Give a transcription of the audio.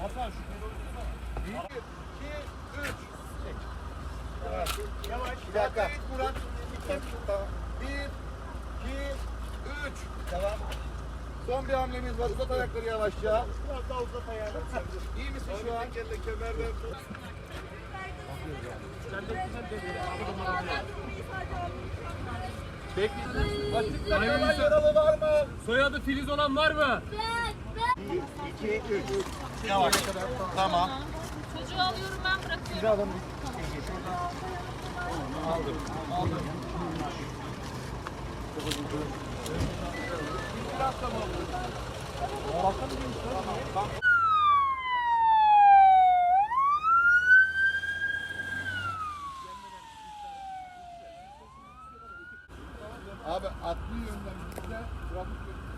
Hasan şu Bir, iki, üç. Evet. Yavaş. Bir dakika. Murat. Tamam. Bir, iki, üç. Devam. Son bir hamlemiz var. Uzat ayakları yavaşça. Biraz daha uzat ayağını. İyi misin şu an? Kendi kemerden. Bekleyin. Başlıkta kalan yaralı var mı? Soyadı Filiz olan var mı? Ben. İki, üç. Yavaş. Tamam. Çocuğu alıyorum ben bırakıyorum. Abi atlı yönden gitse trafik